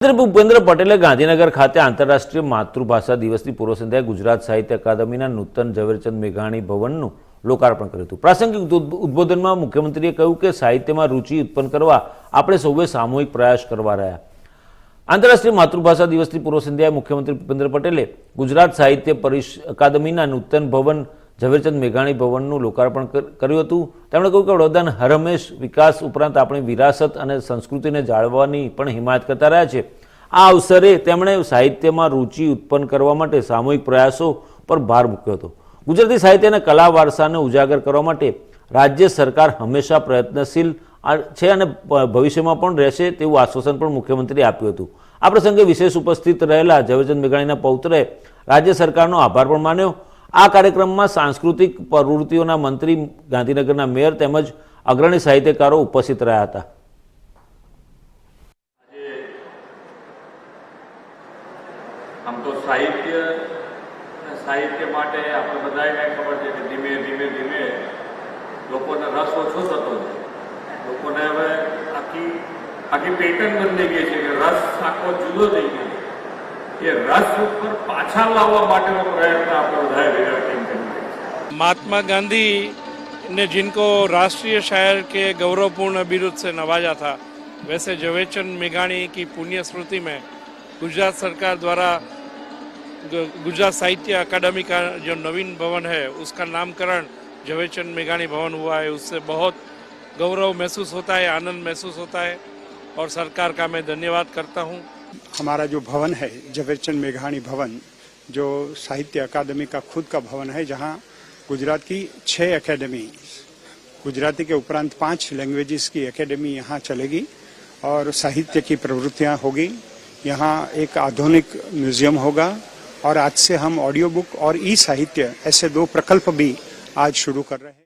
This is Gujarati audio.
ભૂપેન્દ્ર પટેલે ગાંધીનગર ખાતે આંતરરાષ્ટ્રીય માતૃભાષા દિવસની પૂર્વ સંધ્યાએ ગુજરાત સાહિત્ય અકાદમીના નૂતન ઝવેરચંદ મેઘાણી ભવનનું લોકાર્પણ કર્યું હતું. પ્રાસંગિક ઉદ્બો- ઉદ્બોધનમાં મુખ્યમંત્રીએ કહ્યું કે સાહિત્યમાં રૂચિ ઉત્પન્ન કરવા આપણે સૌએ સામૂહિક પ્રયાસ કરવા રહ્યા. આંતરરાષ્ટ્રીય માતૃભાષા દિવસની પૂર્વ સંધ્યાએ મુખ્યમંત્રી ભૂપેન્દ્ર પટેલે ગુજરાત સાહિત્ય પરિષ અકાદમીના નૂતન ભવન ઝવેરચંદ મેઘાણી ભવનનું લોકાર્પણ કર્યું હતું. તેમણે કહ્યું કે વડોદરાના હરમેશ વિકાસ ઉપરાંત આપણી વિરાસત અને સંસ્કૃતિને જાળવવાની પણ હિમાયત કરતા રહ્યા છે. આ અવસરે તેમણે સાહિત્યમાં રૂચિ ઉત્પન્ન કરવા માટે સામૂહિક પ્રયાસો પર ભાર મૂક્યો હતો. ગુજરાતી સાહિત્ય અને કલા વારસાને ઉજાગર કરવા માટે રાજ્ય સરકાર હંમેશા પ્રયત્નશીલ છે અને ભવિષ્યમાં પણ રહેશે તેવું આશ્વાસન પણ મુખ્યમંત્રીએ આપ્યું હતું. આ પ્રસંગે વિશેષ ઉપસ્થિત રહેલા ઝવેરચંદ મેઘાણીના પૌત્રે રાજ્ય સરકારનો આભાર પણ માન્યો. આ કાર્યક્રમમાં સાંસ્કૃતિક પ્રવૃત્તિઓના મંત્રી, ગાંધીનગરના મેયર તેમજ અગ્રણી સાહિત્યકારો ઉપસ્થિત રહ્યા હતા. આમ તો સાહિત્ય સાહિત્ય માટે આપણે બધાને ખબર છે કે ધીમે ધીમે ધીમે લોકોને રસ ઓછો થતો છે લોકોને હવે આખી આખી પેટર્ન બદલી ગઈ છે કે રસ આખો જુદો થઈ ગયો એ રસ ઉપર પાછા લાવવા માટેનો પ્રયત્ન આપણે બધાએ ભેગા થઈને કરી રહ્યા છીએ महात्मा गांधी ने जिनको राष्ट्रीय शायर के गौरवपूर्ण बिरुद से नवाजा था वैसे जवेचंद मेघाणी की पुण्य स्मृति में गुजरात सरकार द्वारा ग- गुजरात साहित्य अकादमी का जो नवीन भवन है उसका नामकरण जवेचंद मेघाणी भवन हुआ है उससे बहुत गौरव महसूस होता है आनंद महसूस होता है और सरकार का मैं धन्यवाद करता हूँ हमारा जो भवन है झवेरचंद मेघाणी भवन, जो साहित्य अकादमी का खुद का भवन है, जहाँ गुजरात की छह एकेडमी गुजराती के उपरांत पाँच लैंग्वेजेस की एकेडमी यहाँ चलेगी और साहित्य की प्रवृत्तियाँ होगी। यहाँ एक आधुनिक म्यूज़ियम होगा और आज से हम ऑडियो बुक और ई साहित्य ऐसे दो प्रकल्प भी आज शुरू कर रहे हैं।